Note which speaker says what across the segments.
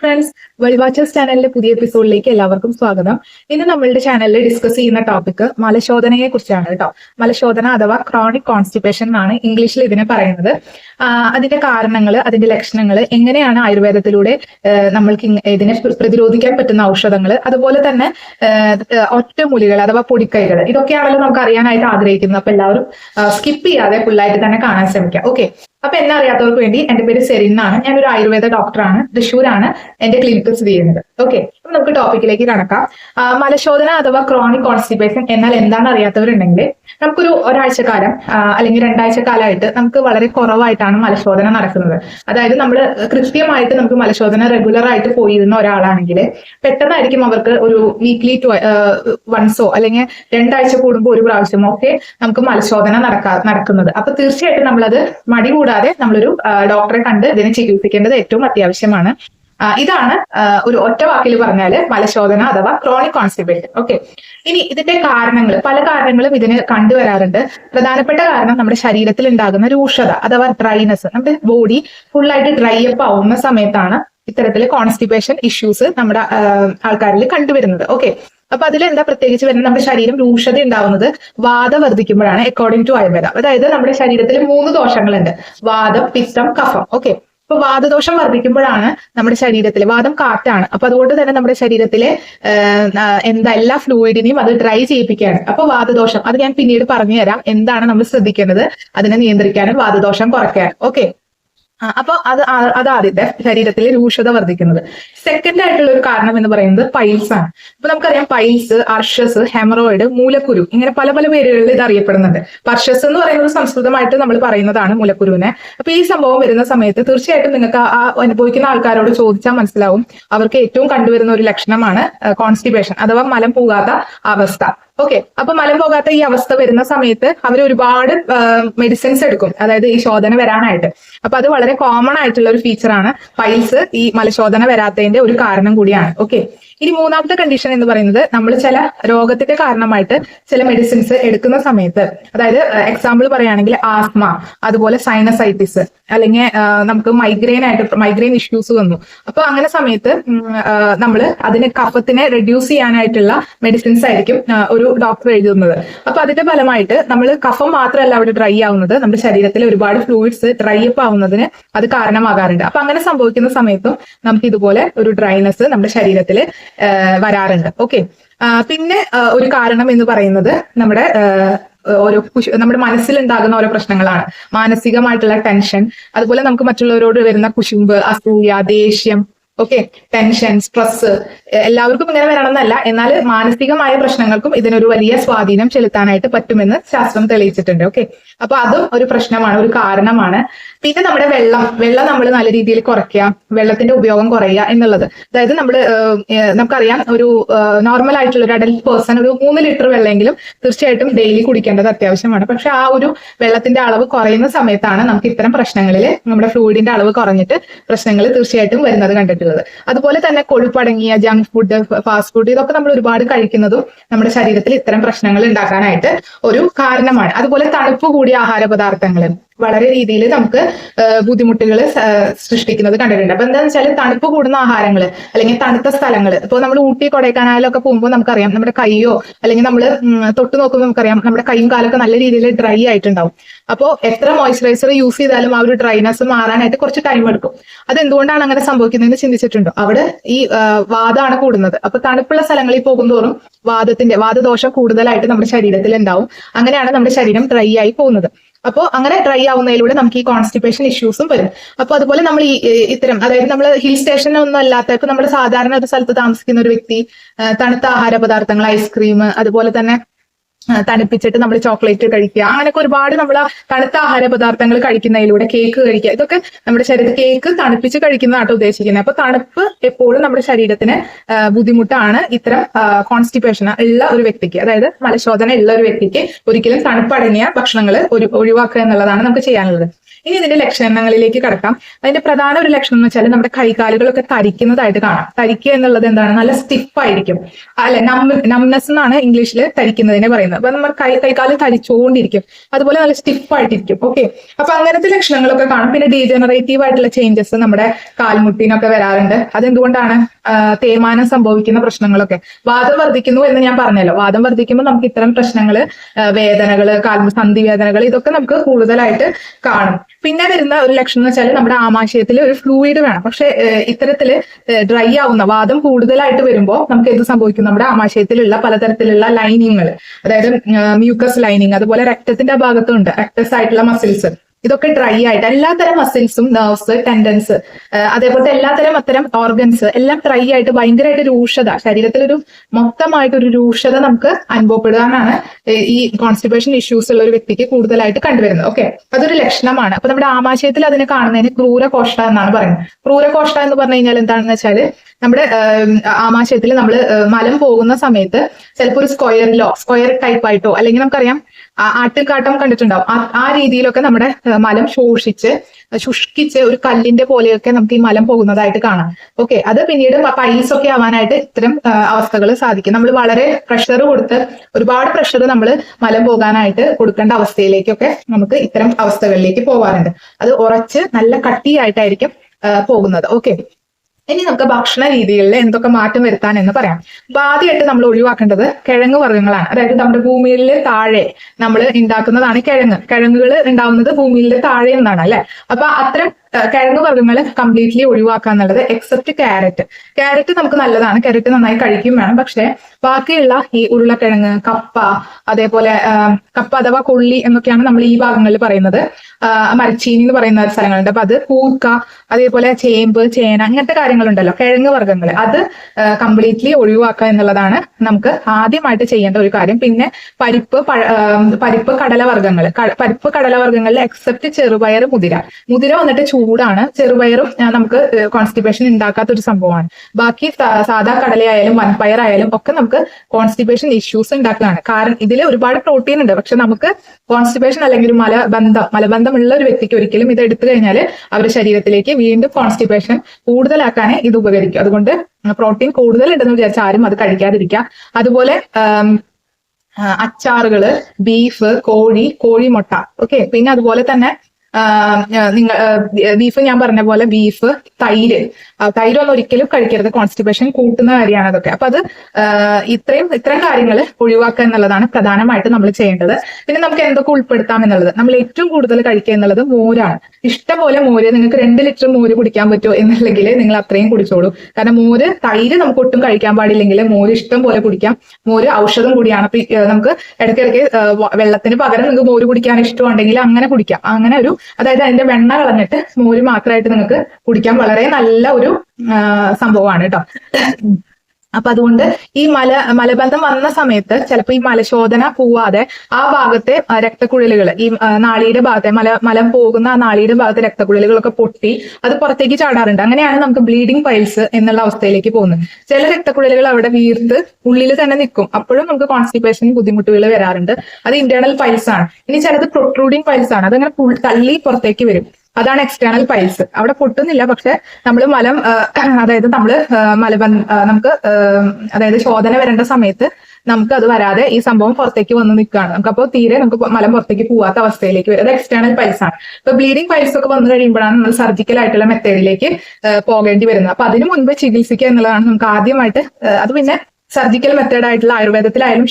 Speaker 1: friends watchers ചാനലിലെ പുതിയ എപ്പിസോഡിലേക്ക് എല്ലാവർക്കും സ്വാഗതം ഇന്ന് നമ്മളുടെ ചാനലിൽ ഡിസ്കസ് ചെയ്യുന്ന ടോപ്പിക് മലശോധനയെ കുറിച്ചാണ് കേട്ടോ മലശോധന അഥവാ ക്രോണിക് കോൺസ്റ്റിപ്പേഷൻ എന്നാണ് ഇംഗ്ലീഷിൽ ഇതിനെ പറയുന്നത് അതിന്റെ കാരണങ്ങൾ അതിന്റെ ലക്ഷണങ്ങൾ എങ്ങനെയാണ് ആയുർവേദത്തിലൂടെ നമ്മൾക്ക് ഇതിനെ പ്രതിരോധിക്കാൻ പറ്റുന്ന ഔഷധങ്ങൾ അതുപോലെ തന്നെ ഒറ്റമൂലികൾ അഥവാ പൊടിക്കൈകൾ ഇതൊക്കെയാണല്ലോ നമുക്ക് അറിയാനായിട്ട് ആഗ്രഹിക്കുന്നത് അപ്പൊ എല്ലാവരും സ്കിപ്പ് ചെയ്യാതെ ഫുള്ളായിട്ട് തന്നെ കാണാൻ ശ്രമിക്കുക ഓക്കെ അപ്പൊ എന്നെ അറിയാത്തവർക്ക് വേണ്ടി എന്റെ പേര് സെറിൻ എന്നാണ് ഞാനൊരു ആയുർവേദ ഡോക്ടറാണ് തൃശ്ശൂരാണ് എന്റെ ക്ലിനിക്കൽ സ്ഥിതി ചെയ്യുന്നത് ഓക്കെ അപ്പൊ നമുക്ക് ടോപ്പിക്കിലേക്ക് കണക്കാം മലശോധന അഥവാ ക്രോണിക് കോൺസ്റ്റിപ്പേഷൻ എന്നാൽ എന്താണ് അറിയാത്തവരുണ്ടെങ്കിൽ നമുക്കൊരു ഒരാഴ്ച കാലം അല്ലെങ്കിൽ രണ്ടാഴ്ച കാലമായിട്ട് നമുക്ക് വളരെ കുറവായിട്ടാണ് മലശോധന നടക്കുന്നത് അതായത് നമ്മൾ കൃത്യമായിട്ട് നമുക്ക് മലശോധന റെഗുലർ ആയിട്ട് പോയിരുന്ന ഒരാളാണെങ്കിൽ പെട്ടെന്നായിരിക്കും അവർക്ക് ഒരു വീക്ക്ലി ടു വൺസോ അല്ലെങ്കിൽ രണ്ടാഴ്ച കൂടുമ്പോൾ ഒരു പ്രാവശ്യമോ ഒക്കെ നമുക്ക് മലശോധന നടക്കാ നടക്കുന്നത് അപ്പൊ തീർച്ചയായിട്ടും നമ്മളത് മടി കൂടാതെ നമ്മളൊരു ഡോക്ടറെ കണ്ട് ഇതിനെ ചികിത്സിക്കേണ്ടത് ഏറ്റവും അത്യാവശ്യമാണ് ഇതാണ് ഒരു ഒറ്റ വാക്കിൽ പറഞ്ഞാൽ മലശോധന അഥവാ ക്രോണിക് കോൺസ്റ്റിബിലിറ്റി ഓക്കെ ഇനി ഇതിന്റെ കാരണങ്ങൾ പല കാരണങ്ങളും ഇതിന് കണ്ടുവരാറുണ്ട് പ്രധാനപ്പെട്ട കാരണം നമ്മുടെ ശരീരത്തിൽ ഉണ്ടാകുന്ന രൂക്ഷത അഥവാ ഡ്രൈനെസ് നമ്മുടെ ബോഡി ഫുള്ളായിട്ട് ഡ്രൈ അപ്പ് ആവുന്ന സമയത്താണ് ഇത്തരത്തിൽ കോൺസ്റ്റിപ്പേഷൻ ഇഷ്യൂസ് നമ്മുടെ ആൾക്കാരിൽ കണ്ടുവരുന്നത് ഓക്കെ അപ്പൊ അതിൽ എന്താ പ്രത്യേകിച്ച് വരുന്നത് നമ്മുടെ ശരീരം രൂക്ഷത ഉണ്ടാവുന്നത് വാദം വർദ്ധിക്കുമ്പോഴാണ് അക്കോർഡിംഗ് ടു ആയുർവേദ അതായത് നമ്മുടെ ശരീരത്തിൽ മൂന്ന് ദോഷങ്ങളുണ്ട് വാദം പിത്തം കഫം ഓക്കെ ഇപ്പൊ വാതദോഷം വർദ്ധിക്കുമ്പോഴാണ് നമ്മുടെ ശരീരത്തിൽ വാദം കാറ്റാണ് അപ്പൊ അതുകൊണ്ട് തന്നെ നമ്മുടെ ശരീരത്തിലെ എന്താ എല്ലാ ഫ്ലൂയിഡിനെയും അത് ഡ്രൈ ചെയ്യിപ്പിക്കുകയാണ് അപ്പൊ വാതദോഷം അത് ഞാൻ പിന്നീട് പറഞ്ഞു തരാം എന്താണ് നമ്മൾ ശ്രദ്ധിക്കേണ്ടത് അതിനെ നിയന്ത്രിക്കാനും വാതദോഷം കുറയ്ക്കാനും ഓക്കെ അപ്പൊ അത് അത് ആദ്യത്തെ ശരീരത്തിലെ രൂക്ഷത വർദ്ധിക്കുന്നത് സെക്കൻഡ് ആയിട്ടുള്ള ഒരു കാരണം എന്ന് പറയുന്നത് പൈൽസ് ആണ് അപ്പൊ നമുക്കറിയാം പൈൽസ് അർഷസ് ഹെമറോയിഡ് മൂലക്കുരു ഇങ്ങനെ പല പല പേരുകളിൽ ഇത് അറിയപ്പെടുന്നുണ്ട് പർഷസ് എന്ന് പറയുന്നത് സംസ്കൃതമായിട്ട് നമ്മൾ പറയുന്നതാണ് മൂലക്കുരുവിനെ അപ്പൊ ഈ സംഭവം വരുന്ന സമയത്ത് തീർച്ചയായിട്ടും നിങ്ങൾക്ക് ആ അനുഭവിക്കുന്ന ആൾക്കാരോട് ചോദിച്ചാൽ മനസ്സിലാവും അവർക്ക് ഏറ്റവും കണ്ടുവരുന്ന ഒരു ലക്ഷണമാണ് കോൺസ്റ്റിബേഷൻ അഥവാ മലം പോകാത്ത അവസ്ഥ ഓക്കെ അപ്പൊ മലം പോകാത്ത ഈ അവസ്ഥ വരുന്ന സമയത്ത് അവർ ഒരുപാട് മെഡിസിൻസ് എടുക്കും അതായത് ഈ ശോധന വരാനായിട്ട് അപ്പൊ അത് വളരെ കോമൺ ആയിട്ടുള്ള ഒരു ഫീച്ചറാണ് ഫൈൽസ് ഈ മലശോധന വരാത്തതിന്റെ ഒരു കാരണം കൂടിയാണ് ഓക്കെ ഇനി മൂന്നാമത്തെ കണ്ടീഷൻ എന്ന് പറയുന്നത് നമ്മൾ ചില രോഗത്തിന്റെ കാരണമായിട്ട് ചില മെഡിസിൻസ് എടുക്കുന്ന സമയത്ത് അതായത് എക്സാമ്പിൾ പറയുകയാണെങ്കിൽ ആസ്മ അതുപോലെ സൈനസൈറ്റിസ് അല്ലെങ്കിൽ നമുക്ക് മൈഗ്രെയിൻ ആയിട്ട് മൈഗ്രെയിൻ ഇഷ്യൂസ് വന്നു അപ്പൊ അങ്ങനെ സമയത്ത് നമ്മൾ അതിന് കഫത്തിനെ റെഡ്യൂസ് ചെയ്യാനായിട്ടുള്ള മെഡിസിൻസ് ആയിരിക്കും ഒരു ഡോക്ടർ എഴുതുന്നത് അപ്പൊ അതിന്റെ ഫലമായിട്ട് നമ്മൾ കഫം മാത്രമല്ല അവിടെ ഡ്രൈ ആവുന്നത് നമ്മുടെ ശരീരത്തിൽ ഒരുപാട് ഫ്ലൂയിഡ്സ് ഡ്രൈ അപ്പ് ആവുന്നതിന് അത് കാരണമാകാറുണ്ട് അപ്പൊ അങ്ങനെ സംഭവിക്കുന്ന സമയത്തും നമുക്ക് ഇതുപോലെ ഒരു ഡ്രൈനെസ് നമ്മുടെ ശരീരത്തിൽ വരാറുണ്ട് ഓക്കെ പിന്നെ ഒരു കാരണം എന്ന് പറയുന്നത് നമ്മുടെ ഓരോ നമ്മുടെ നമ്മുടെ മനസ്സിലുണ്ടാകുന്ന ഓരോ പ്രശ്നങ്ങളാണ് മാനസികമായിട്ടുള്ള ടെൻഷൻ അതുപോലെ നമുക്ക് മറ്റുള്ളവരോട് വരുന്ന കുശുമ്പ് അസൂയ ദേഷ്യം ഓക്കെ ടെൻഷൻ സ്ട്രെസ് എല്ലാവർക്കും ഇങ്ങനെ വരണമെന്നല്ല എന്നാൽ മാനസികമായ പ്രശ്നങ്ങൾക്കും ഇതിനൊരു വലിയ സ്വാധീനം ചെലുത്താനായിട്ട് പറ്റുമെന്ന് ശാസ്ത്രം തെളിയിച്ചിട്ടുണ്ട് ഓക്കെ അപ്പൊ അതും ഒരു പ്രശ്നമാണ് ഒരു കാരണമാണ് പിന്നെ നമ്മുടെ വെള്ളം വെള്ളം നമ്മൾ നല്ല രീതിയിൽ കുറയ്ക്കുക വെള്ളത്തിന്റെ ഉപയോഗം കുറയുക എന്നുള്ളത് അതായത് നമ്മൾ നമുക്കറിയാം ഒരു നോർമൽ ആയിട്ടുള്ള ഒരു അഡൽറ്റ് പേഴ്സൺ ഒരു മൂന്ന് ലിറ്റർ വെള്ളമെങ്കിലും തീർച്ചയായിട്ടും ഡെയിലി കുടിക്കേണ്ടത് അത്യാവശ്യമാണ് പക്ഷെ ആ ഒരു വെള്ളത്തിന്റെ അളവ് കുറയുന്ന സമയത്താണ് നമുക്ക് ഇത്തരം പ്രശ്നങ്ങളിൽ നമ്മുടെ ഫ്ലൂയിഡിന്റെ അളവ് കുറഞ്ഞിട്ട് പ്രശ്നങ്ങൾ തീർച്ചയായിട്ടും വരുന്നത് കണ്ടിട്ടുണ്ട് ചെയ്തിട്ടുള്ളത് അതുപോലെ തന്നെ കൊഴുപ്പടങ്ങിയ ജങ്ക് ഫുഡ് ഫാസ്റ്റ് ഫുഡ് ഇതൊക്കെ നമ്മൾ ഒരുപാട് കഴിക്കുന്നതും നമ്മുടെ ശരീരത്തിൽ ഇത്തരം പ്രശ്നങ്ങൾ ഉണ്ടാക്കാനായിട്ട് ഒരു കാരണമാണ് അതുപോലെ തണുപ്പ് കൂടിയ ആഹാര പദാർത്ഥങ്ങൾ വളരെ രീതിയിൽ നമുക്ക് ബുദ്ധിമുട്ടുകൾ സൃഷ്ടിക്കുന്നത് കണ്ടിട്ടുണ്ട് അപ്പൊ എന്താണെന്ന് വെച്ചാൽ തണുപ്പ് കൂടുന്ന ആഹാരങ്ങൾ അല്ലെങ്കിൽ തണുത്ത സ്ഥലങ്ങൾ ഇപ്പോൾ നമ്മൾ ഊട്ടി കൊടൈക്കനാലൊക്കെ പോകുമ്പോൾ നമുക്കറിയാം നമ്മുടെ കൈയോ അല്ലെങ്കിൽ നമ്മൾ തൊട്ട് നോക്കുമ്പോൾ നമുക്കറിയാം നമ്മുടെ കൈയും കാലൊക്കെ നല്ല രീതിയിൽ ഡ്രൈ ആയിട്ടുണ്ടാവും അപ്പോൾ എത്ര മോയ്സ്ചറൈസർ യൂസ് ചെയ്താലും ആ ഒരു ഡ്രൈനെസ് മാറാനായിട്ട് കുറച്ച് ടൈം എടുക്കും അത് എന്തുകൊണ്ടാണ് അങ്ങനെ സംഭവിക്കുന്നതെന്ന് ചിന്തിച്ചിട്ടുണ്ടോ അവിടെ ഈ വാദമാണ് കൂടുന്നത് അപ്പൊ തണുപ്പുള്ള സ്ഥലങ്ങളിൽ പോകുന്തോറും വാദത്തിന്റെ വാദദോഷം കൂടുതലായിട്ട് നമ്മുടെ ശരീരത്തിൽ ഉണ്ടാവും അങ്ങനെയാണ് നമ്മുടെ ശരീരം ഡ്രൈ ആയി പോകുന്നത് അപ്പോൾ അങ്ങനെ ഡ്രൈ ആവുന്നതിലൂടെ നമുക്ക് ഈ കോൺസ്റ്റിപ്പേഷൻ ഇഷ്യൂസും വരും അപ്പോൾ അതുപോലെ നമ്മൾ ഈ ഇത്തരം അതായത് നമ്മൾ ഹിൽ സ്റ്റേഷനൊന്നും അല്ലാത്ത നമ്മുടെ നമ്മൾ സാധാരണ ഒരു സ്ഥലത്ത് താമസിക്കുന്ന ഒരു വ്യക്തി തണുത്ത ആഹാര പദാർത്ഥങ്ങൾ ഐസ്ക്രീം അതുപോലെ തന്നെ തണുപ്പിച്ചിട്ട് നമ്മൾ ചോക്ലേറ്റ് കഴിക്കുക അങ്ങനെയൊക്കെ ഒരുപാട് നമ്മൾ തണുത്ത ആഹാര പദാർത്ഥങ്ങൾ കഴിക്കുന്നതിലൂടെ കേക്ക് കഴിക്കുക ഇതൊക്കെ നമ്മുടെ ശരീരത്തിൽ കേക്ക് തണുപ്പിച്ച് കഴിക്കുന്നതാണ് ഉദ്ദേശിക്കുന്നത് അപ്പൊ തണുപ്പ് എപ്പോഴും നമ്മുടെ ശരീരത്തിന് ബുദ്ധിമുട്ടാണ് ഇത്തരം കോൺസ്റ്റിപ്പേഷൻ ഉള്ള ഒരു വ്യക്തിക്ക് അതായത് മലശോധന ഉള്ള ഒരു വ്യക്തിക്ക് ഒരിക്കലും തണുപ്പടങ്ങിയ ഭക്ഷണങ്ങൾ ഒഴിവാക്കുക എന്നുള്ളതാണ് നമുക്ക് ചെയ്യാനുള്ളത് ഇനി ഇതിന്റെ ലക്ഷണങ്ങളിലേക്ക് കടക്കാം അതിന്റെ പ്രധാന ഒരു ലക്ഷണം എന്ന് വെച്ചാൽ നമ്മുടെ കൈകാലുകളൊക്കെ തരിക്കുന്നതായിട്ട് കാണാം തരിക്കുക എന്നുള്ളത് എന്താണ് നല്ല സ്റ്റിഫ് ആയിരിക്കും അല്ലെ നമ്മ നംനെസ് എന്നാണ് ഇംഗ്ലീഷിൽ തരിക്കുന്നതിനെ പറയുന്നത് അപ്പൊ നമ്മൾ കൈ കൈകാല് തരിച്ചുകൊണ്ടിരിക്കും അതുപോലെ നല്ല സ്റ്റിഫ് ആയിട്ടിരിക്കും ഓക്കെ അപ്പൊ അങ്ങനത്തെ ലക്ഷണങ്ങളൊക്കെ കാണും പിന്നെ ഡീജനറേറ്റീവ് ആയിട്ടുള്ള ചേഞ്ചസ് നമ്മുടെ കാൽമുട്ടിനൊക്കെ വരാറുണ്ട് അതെന്തുകൊണ്ടാണ് തേമാനം സംഭവിക്കുന്ന പ്രശ്നങ്ങളൊക്കെ വാദം വർദ്ധിക്കുന്നു എന്ന് ഞാൻ പറഞ്ഞല്ലോ വാദം വർദ്ധിക്കുമ്പോൾ നമുക്ക് ഇത്തരം പ്രശ്നങ്ങൾ വേദനകൾ കാൽ സന്ധി വേദനകൾ ഇതൊക്കെ നമുക്ക് കൂടുതലായിട്ട് കാണും പിന്നെ വരുന്ന ഒരു ലക്ഷണം എന്ന് വെച്ചാൽ നമ്മുടെ ആമാശയത്തിൽ ഒരു ഫ്ലൂയിഡ് വേണം പക്ഷെ ഇത്തരത്തിൽ ഡ്രൈ ആവുന്ന വാദം കൂടുതലായിട്ട് വരുമ്പോൾ നമുക്ക് എന്ത് സംഭവിക്കും നമ്മുടെ ആമാശയത്തിലുള്ള പലതരത്തിലുള്ള ലൈനിങ്ങൾ അതായത് മ്യൂക്കസ് ലൈനിങ് അതുപോലെ രക്തത്തിന്റെ ഭാഗത്തുണ്ട് രക്തസ് ആയിട്ടുള്ള മസിൽസ് ഇതൊക്കെ ഡ്രൈ ആയിട്ട് എല്ലാത്തരം മസിൽസും നെർവ്സ് ടെൻഡൻസ് അതേപോലെ എല്ലാത്തരം അത്തരം ഓർഗൻസ് എല്ലാം ഡ്രൈ ആയിട്ട് ഭയങ്കരമായിട്ട് രൂക്ഷത ശരീരത്തിലൊരു മൊത്തമായിട്ട് ഒരു രൂക്ഷത നമുക്ക് അനുഭവപ്പെടുകയെന്നാണ് ഈ കോൺസ്റ്റിബേഷൻ ഇഷ്യൂസ് ഉള്ള ഒരു വ്യക്തിക്ക് കൂടുതലായിട്ട് കണ്ടുവരുന്നത് ഓക്കെ അതൊരു ലക്ഷണമാണ് അപ്പൊ നമ്മുടെ ആമാശയത്തിൽ അതിനെ കാണുന്നതിന് ക്രൂരകോഷ്ട എന്നാണ് പറയുന്നത് ക്രൂരകോഷ്ട എന്ന് പറഞ്ഞു കഴിഞ്ഞാൽ എന്താണെന്ന് വെച്ചാൽ നമ്മുടെ ആമാശയത്തിൽ നമ്മൾ മലം പോകുന്ന സമയത്ത് ചിലപ്പോൾ ഒരു സ്ക്വയറിലോ സ്ക്വയർ ടൈപ്പ് ആയിട്ടോ അല്ലെങ്കിൽ നമുക്കറിയാം ആട്ടിൽക്കാട്ടം കണ്ടിട്ടുണ്ടാവും ആ രീതിയിലൊക്കെ നമ്മുടെ മലം ശോഷിച്ച് ശുഷ്കിച്ച് ഒരു കല്ലിന്റെ പോലെയൊക്കെ നമുക്ക് ഈ മലം പോകുന്നതായിട്ട് കാണാം ഓക്കെ അത് പിന്നീട് പൈസ ഒക്കെ ആവാനായിട്ട് ഇത്തരം അവസ്ഥകൾ സാധിക്കും നമ്മൾ വളരെ പ്രഷർ കൊടുത്ത് ഒരുപാട് പ്രഷർ നമ്മൾ മലം പോകാനായിട്ട് കൊടുക്കേണ്ട അവസ്ഥയിലേക്കൊക്കെ നമുക്ക് ഇത്തരം അവസ്ഥകളിലേക്ക് പോവാറുണ്ട് അത് ഉറച്ച് നല്ല കട്ടിയായിട്ടായിരിക്കും പോകുന്നത് ഓക്കെ ഇനി നമുക്ക് ഭക്ഷണ രീതികളിൽ എന്തൊക്കെ മാറ്റം വരുത്താൻ എന്ന് പറയാം അപ്പൊ ആദ്യമായിട്ട് നമ്മൾ ഒഴിവാക്കേണ്ടത് കിഴങ്ങ് വർഗ്ഗങ്ങളാണ് അതായത് നമ്മുടെ ഭൂമിയിൽ താഴെ നമ്മൾ ഉണ്ടാക്കുന്നതാണ് കിഴങ്ങ് കിഴങ്ങുകൾ ഉണ്ടാവുന്നത് ഭൂമിയിലെ താഴെ എന്നാണ് അല്ലെ അപ്പൊ അത്തരം കിഴങ്ങ് വർഗ്ഗങ്ങൾ കംപ്ലീറ്റ്ലി ഒഴിവാക്കുക എന്നുള്ളത് എക്സെപ്റ്റ് ക്യാരറ്റ് ക്യാരറ്റ് നമുക്ക് നല്ലതാണ് ക്യാരറ്റ് നന്നായി കഴിക്കും വേണം പക്ഷെ ബാക്കിയുള്ള ഈ ഉരുളക്കിഴങ്ങ് കപ്പ അതേപോലെ കപ്പ അഥവാ കൊള്ളി എന്നൊക്കെയാണ് നമ്മൾ ഈ ഭാഗങ്ങളിൽ പറയുന്നത് മരച്ചീനി എന്ന് പറയുന്ന സ്ഥലങ്ങളുണ്ട് അപ്പൊ അത് കൂർക്ക അതേപോലെ ചേമ്പ് ചേന അങ്ങനത്തെ കാര്യങ്ങളുണ്ടല്ലോ കിഴങ്ങ് വർഗ്ഗങ്ങൾ അത് കംപ്ലീറ്റ്ലി ഒഴിവാക്കുക എന്നുള്ളതാണ് നമുക്ക് ആദ്യമായിട്ട് ചെയ്യേണ്ട ഒരു കാര്യം പിന്നെ പരിപ്പ് പരിപ്പ് കടലവർഗ്ഗങ്ങൾ പരിപ്പ് കടലവർഗ്ഗങ്ങളിൽ എക്സെപ്റ്റ് ചെറുപയർ മുതിര മുതിര വന്നിട്ട് ചൂ ചൂടാണ് ചെറുപയറും നമുക്ക് കോൺസ്റ്റിപ്പേഷൻ ഉണ്ടാക്കാത്ത ഒരു സംഭവമാണ് ബാക്കി സാധാ കടലയായാലും വൻപയർ ആയാലും ഒക്കെ നമുക്ക് കോൺസ്റ്റിപ്പേഷൻ ഇഷ്യൂസ് ഉണ്ടാക്കുകയാണ് കാരണം ഇതിൽ ഒരുപാട് പ്രോട്ടീൻ ഉണ്ട് പക്ഷെ നമുക്ക് കോൺസ്റ്റിപ്പേഷൻ അല്ലെങ്കിൽ മലബന്ധം മലബന്ധമുള്ള ഒരു വ്യക്തിക്ക് ഒരിക്കലും ഇത് എടുത്തു കഴിഞ്ഞാൽ അവരുടെ ശരീരത്തിലേക്ക് വീണ്ടും കോൺസ്റ്റിപ്പേഷൻ കൂടുതലാക്കാനേ ഇത് ഉപകരിക്കും അതുകൊണ്ട് പ്രോട്ടീൻ കൂടുതൽ ഉണ്ടെന്ന് വിചാരിച്ചാൽ ആരും അത് കഴിക്കാതിരിക്കുക അതുപോലെ അച്ചാറുകള് ബീഫ് കോഴി കോഴിമുട്ട ഓക്കെ പിന്നെ അതുപോലെ തന്നെ നിങ്ങൾ ബീഫ് ഞാൻ പറഞ്ഞ പോലെ ബീഫ് തൈര് തൈരൊന്നും ഒരിക്കലും കഴിക്കരുത് കോൺസ്റ്റിപ്പേഷൻ കൂട്ടുന്ന കാര്യമാണ് അതൊക്കെ അപ്പൊ അത് ഇത്രയും ഇത്രയും കാര്യങ്ങൾ ഒഴിവാക്കുക എന്നുള്ളതാണ് പ്രധാനമായിട്ട് നമ്മൾ ചെയ്യേണ്ടത് പിന്നെ നമുക്ക് എന്തൊക്കെ ഉൾപ്പെടുത്താം എന്നുള്ളത് നമ്മൾ ഏറ്റവും കൂടുതൽ കഴിക്കുക എന്നുള്ളത് മോരാണ് ഇഷ്ടംപോലെ മോര് നിങ്ങൾക്ക് രണ്ട് ലിറ്റർ മോര് കുടിക്കാൻ പറ്റുമോ എന്നുണ്ടെങ്കിൽ നിങ്ങൾ അത്രയും കുടിച്ചോളൂ കാരണം മോര് തൈര് നമുക്ക് ഒട്ടും കഴിക്കാൻ പാടില്ലെങ്കിൽ മോര് ഇഷ്ടം പോലെ കുടിക്കാം മോര് ഔഷധം കൂടിയാണ് നമുക്ക് ഇടയ്ക്കിടയ്ക്ക് വെള്ളത്തിന് പകരം നിങ്ങൾക്ക് മോര് കുടിക്കാൻ ഇഷ്ടമുണ്ടെങ്കിൽ അങ്ങനെ കുടിക്കാം അങ്ങനെ ഒരു അതായത് അതിന്റെ വെണ്ണ കളഞ്ഞിട്ട് മോര് മാത്രമായിട്ട് നിങ്ങൾക്ക് കുടിക്കാൻ വളരെ നല്ല ഒരു സംഭവമാണ് കേട്ടോ അപ്പൊ അതുകൊണ്ട് ഈ മല മലബന്ധം വന്ന സമയത്ത് ചിലപ്പോൾ ഈ മലശോധന പോവാതെ ആ ഭാഗത്തെ രക്തക്കുഴലുകൾ ഈ നാളിയുടെ ഭാഗത്തെ മല മലം പോകുന്ന ആ നാളിയുടെ ഭാഗത്തെ രക്തക്കുഴലുകളൊക്കെ പൊട്ടി അത് പുറത്തേക്ക് ചാടാറുണ്ട് അങ്ങനെയാണ് നമുക്ക് ബ്ലീഡിംഗ് പൈൽസ് എന്നുള്ള അവസ്ഥയിലേക്ക് പോകുന്നത് ചില രക്തക്കുഴലുകൾ അവിടെ വീർത്ത് ഉള്ളിൽ തന്നെ നിൽക്കും അപ്പോഴും നമുക്ക് കോൺസ്റ്റിപ്പേഷൻ ബുദ്ധിമുട്ടുകൾ വരാറുണ്ട് അത് ഇന്റേണൽ പൈൽസ് ആണ് ഇനി ചിലത് പ്രൊട്രൂഡിംഗ് പൈൽസ് ആണ് അതങ്ങനെ തള്ളി പുറത്തേക്ക് വരും അതാണ് എക്സ്റ്റേണൽ പൈൽസ് അവിടെ പൊട്ടുന്നില്ല പക്ഷെ നമ്മൾ മലം അതായത് നമ്മൾ മലബന്ധ നമുക്ക് അതായത് ശോധന വരേണ്ട സമയത്ത് നമുക്ക് അത് വരാതെ ഈ സംഭവം പുറത്തേക്ക് വന്ന് നിൽക്കുകയാണ് നമുക്ക് അപ്പോൾ തീരെ നമുക്ക് മലം പുറത്തേക്ക് പോവാത്ത അവസ്ഥയിലേക്ക് വരും അത് എക്സ്റ്റേണൽ പൈൽസ് ആണ് ഇപ്പൊ ബ്ലീഡിംഗ് പൈൽസ് ഒക്കെ വന്നു കഴിയുമ്പോഴാണ് നമ്മൾ സർജിക്കൽ ആയിട്ടുള്ള മെത്തേഡിലേക്ക് പോകേണ്ടി വരുന്നത് അപ്പൊ അതിനു മുൻപ് ചികിത്സിക്കുക എന്നുള്ളതാണ് നമുക്ക് ആദ്യമായിട്ട് അത് പിന്നെ സർജിക്കൽ മെത്തേഡ് ആയിട്ടുള്ള ആയുർവേദത്തിലായാലും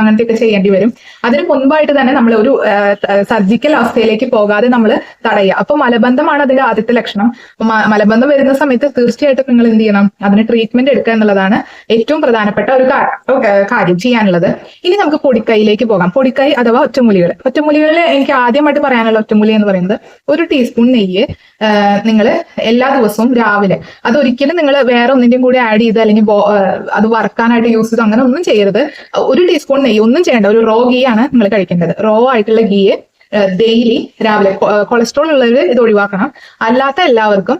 Speaker 1: അങ്ങനത്തെ ഒക്കെ ചെയ്യേണ്ടി വരും അതിന് മുൻപായിട്ട് തന്നെ നമ്മൾ ഒരു സർജിക്കൽ അവസ്ഥയിലേക്ക് പോകാതെ നമ്മൾ തടയുക അപ്പൊ മലബന്ധമാണ് അതിന്റെ ആദ്യത്തെ ലക്ഷണം മലബന്ധം വരുന്ന സമയത്ത് തീർച്ചയായിട്ടും നിങ്ങൾ എന്ത് ചെയ്യണം അതിന് ട്രീറ്റ്മെന്റ് എടുക്കുക എന്നുള്ളതാണ് ഏറ്റവും പ്രധാനപ്പെട്ട ഒരു കാര്യം ചെയ്യാനുള്ളത് ഇനി നമുക്ക് പൊടിക്കൈയിലേക്ക് പോകാം പൊടിക്കൈ അഥവാ ഒറ്റമൂലികൾ ഒറ്റമൂലികളിൽ എനിക്ക് ആദ്യമായിട്ട് പറയാനുള്ള ഒറ്റമൂലി എന്ന് പറയുന്നത് ഒരു ടീസ്പൂൺ നെയ്യ് നിങ്ങൾ എല്ലാ ദിവസവും രാവിലെ അതൊരിക്കലും നിങ്ങൾ വേറെ ഒന്നിൻ്റെയും കൂടി ആഡ് ചെയ്ത് അല്ലെങ്കിൽ അത് വറക്കാനായിട്ട് യൂസ് ചെയ്ത് അങ്ങനെ ഒന്നും ചെയ്യരുത് ഒരു ടീസ്പൂൺ നെയ്യ് ഒന്നും ചെയ്യേണ്ട ഒരു റോ ഗീ ആണ് നിങ്ങൾ കഴിക്കേണ്ടത് റോ ആയിട്ടുള്ള ഗീയെ ഡെയിലി രാവിലെ കൊളസ്ട്രോൾ ഉള്ളവർ ഇത് ഒഴിവാക്കണം അല്ലാത്ത എല്ലാവർക്കും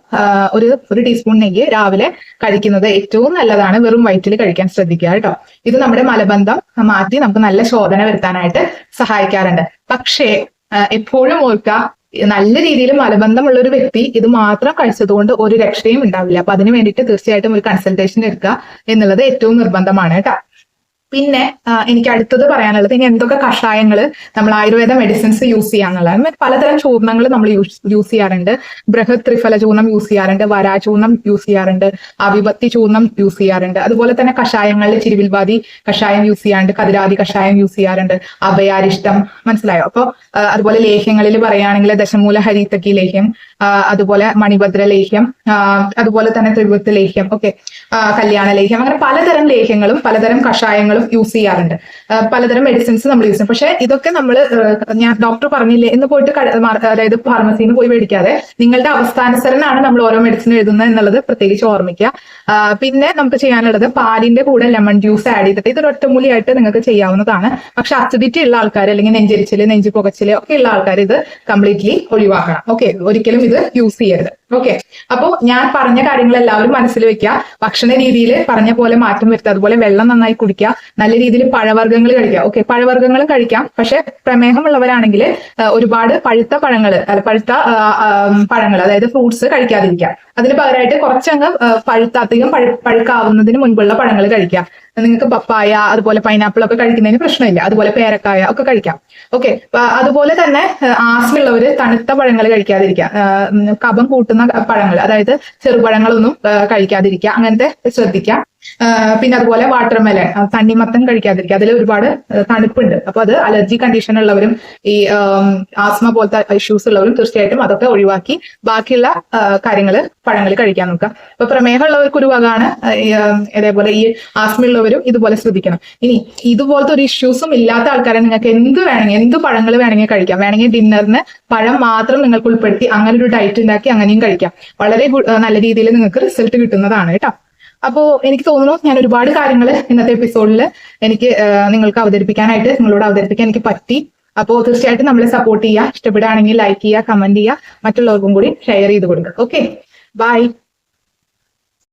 Speaker 1: ഒരു ഒരു ടീസ്പൂൺ നെയ്യ് രാവിലെ കഴിക്കുന്നത് ഏറ്റവും നല്ലതാണ് വെറും വയറ്റിൽ കഴിക്കാൻ ശ്രദ്ധിക്കുക കേട്ടോ ഇത് നമ്മുടെ മലബന്ധം മാറ്റി നമുക്ക് നല്ല ശോധന വരുത്താനായിട്ട് സഹായിക്കാറുണ്ട് പക്ഷേ എപ്പോഴും ഓർക്കുക നല്ല രീതിയിൽ മലബന്ധമുള്ള ഒരു വ്യക്തി ഇത് മാത്രം കഴിച്ചതുകൊണ്ട് ഒരു രക്ഷയും ഉണ്ടാവില്ല അപ്പൊ അതിന് വേണ്ടിയിട്ട് തീർച്ചയായിട്ടും ഒരു കൺസൾട്ടേഷൻ എടുക്കുക എന്നുള്ളത് ഏറ്റവും നിർബന്ധമാണ് കേട്ടോ പിന്നെ എനിക്ക് അടുത്തത് പറയാനുള്ളത് ഇനി എന്തൊക്കെ കഷായങ്ങൾ നമ്മൾ ആയുർവേദ മെഡിസിൻസ് യൂസ് ചെയ്യാന്നുള്ളതാണ് പലതരം ചൂർണങ്ങൾ നമ്മൾ യൂസ് ചെയ്യാറുണ്ട് ബൃഹത് ത്രിഫല ചൂർണം യൂസ് ചെയ്യാറുണ്ട് വരാചൂർണം യൂസ് ചെയ്യാറുണ്ട് അവിപത്തി ചൂർണം യൂസ് ചെയ്യാറുണ്ട് അതുപോലെ തന്നെ കഷായങ്ങളിൽ ചിരുവിൽവാദി കഷായം യൂസ് ചെയ്യാറുണ്ട് കതിരാതി കഷായം യൂസ് ചെയ്യാറുണ്ട് അഭയാരിഷ്ടം മനസ്സിലായോ അപ്പോൾ അതുപോലെ ലേഹ്യങ്ങളിൽ പറയുകയാണെങ്കിൽ ദശമൂല ഹരിത്തക്കി ലേഹ്യം അതുപോലെ മണിഭദ്ര ലേഹ്യം അതുപോലെ തന്നെ ത്രിപുരത്ത് ലേഹ്യം ഓക്കെ കല്യാണ ലേഹ്യം അങ്ങനെ പലതരം ലേഹ്യങ്ങളും പലതരം കഷായങ്ങളും യൂസ് ചെയ്യാറുണ്ട് പലതരം മെഡിസിൻസ് നമ്മൾ യൂസ് ചെയ്യും പക്ഷേ ഇതൊക്കെ നമ്മൾ ഞാൻ ഡോക്ടർ പറഞ്ഞില്ലേ എന്ന് പോയിട്ട് അതായത് ഫാർമസിയിൽ നിന്ന് പോയി മേടിക്കാതെ നിങ്ങളുടെ അവസ്ഥാനുസരണമാണ് നമ്മൾ ഓരോ മെഡിസിൻ എഴുതുന്നത് എന്നുള്ളത് പ്രത്യേകിച്ച് ഓർമ്മിക്കുക പിന്നെ നമുക്ക് ചെയ്യാനുള്ളത് പാലിന്റെ കൂടെ ലെമൺ ജ്യൂസ് ആഡ് ചെയ്തിട്ട് ഇത് ഒറ്റമൂലിയായിട്ട് നിങ്ങൾക്ക് ചെയ്യാവുന്നതാണ് പക്ഷെ അസിഡിറ്റി ഉള്ള ആൾക്കാർ അല്ലെങ്കിൽ നെഞ്ചരിച്ചില് നെഞ്ചു പുകച്ചില് ഒക്കെ ഉള്ള ആൾക്കാർ ഇത് കംപ്ലീറ്റ്ലി ഒഴിവാക്കണം ഓക്കെ ഒരിക്കലും ഇത് യൂസ് ചെയ്യരുത് ഓക്കെ അപ്പോ ഞാൻ പറഞ്ഞ കാര്യങ്ങൾ എല്ലാവരും മനസ്സിൽ വെക്കുക ഭക്ഷണ രീതിയിൽ പറഞ്ഞ പോലെ മാറ്റം വരുത്തുക അതുപോലെ വെള്ളം നന്നായി കുടിക്കുക നല്ല രീതിയിൽ പഴവർഗ്ഗങ്ങൾ കഴിക്കുക ഓക്കെ പഴവർഗ്ഗങ്ങൾ കഴിക്കാം പക്ഷെ പ്രമേഹമുള്ളവരാണെങ്കിൽ ഒരുപാട് പഴുത്ത പഴങ്ങൾ അല്ല പഴുത്ത പഴങ്ങൾ അതായത് ഫ്രൂട്ട്സ് കഴിക്കാതിരിക്കുക അതിന് പകരമായിട്ട് കുറച്ചങ്ങ് പഴുത്ത അധികം പഴുക്കാവുന്നതിന് മുൻപുള്ള പഴങ്ങൾ കഴിക്കുക നിങ്ങൾക്ക് പപ്പായ അതുപോലെ പൈനാപ്പിൾ ഒക്കെ കഴിക്കുന്നതിന് പ്രശ്നമില്ല അതുപോലെ പേരക്കായ ഒക്കെ കഴിക്കാം ഓക്കെ അതുപോലെ തന്നെ ആസ്മുള്ളവർ തണുത്ത പഴങ്ങൾ കഴിക്കാതിരിക്കുക കപം കൂട്ടുന്ന പഴങ്ങൾ അതായത് ചെറുപഴങ്ങളൊന്നും കഴിക്കാതിരിക്കുക അങ്ങനത്തെ ശ്രദ്ധിക്കാം പിന്നെ അതുപോലെ വാട്ടർ തണ്ണിമത്തൻ കഴിക്കാതിരിക്കുക അതിൽ ഒരുപാട് തണുപ്പുണ്ട് അപ്പൊ അത് അലർജി കണ്ടീഷൻ ഉള്ളവരും ഈ ആസ്മ പോലത്തെ ഇഷ്യൂസ് ഉള്ളവരും തീർച്ചയായിട്ടും അതൊക്കെ ഒഴിവാക്കി ബാക്കിയുള്ള കാര്യങ്ങൾ പഴങ്ങൾ കഴിക്കാൻ നോക്കുക അപ്പൊ ഉള്ളവർക്ക് ഒരു വകാണ് അതേപോലെ ഈ ആസ്മ ഉള്ളവരും ഇതുപോലെ ശ്രദ്ധിക്കണം ഇനി ഇതുപോലത്തെ ഒരു ഇഷ്യൂസും ഇല്ലാത്ത ആൾക്കാരെ നിങ്ങൾക്ക് എന്ത് വേണമെങ്കിൽ എന്ത് പഴങ്ങൾ വേണമെങ്കിൽ കഴിക്കാം വേണമെങ്കിൽ ഡിന്നറിന് പഴം മാത്രം നിങ്ങൾക്ക് ഉൾപ്പെടുത്തി അങ്ങനെ ഒരു ഡയറ്റ് ഉണ്ടാക്കി അങ്ങനെയും കഴിക്കാം വളരെ നല്ല രീതിയിൽ നിങ്ങൾക്ക് റിസൾട്ട് കിട്ടുന്നതാണ് കേട്ടോ അപ്പോൾ എനിക്ക് തോന്നുന്നു ഞാൻ ഒരുപാട് കാര്യങ്ങൾ ഇന്നത്തെ എപ്പിസോഡിൽ എനിക്ക് നിങ്ങൾക്ക് അവതരിപ്പിക്കാനായിട്ട് നിങ്ങളോട് അവതരിപ്പിക്കാൻ എനിക്ക് പറ്റി അപ്പോൾ തീർച്ചയായിട്ടും നമ്മളെ സപ്പോർട്ട് ചെയ്യുക ഇഷ്ടപ്പെടുകയാണെങ്കിൽ ലൈക്ക് ചെയ്യുക കമന്റ് ചെയ്യുക മറ്റുള്ളവർക്കും കൂടി ഷെയർ ചെയ്ത് കൊടുക്കുക ഓക്കെ ബൈ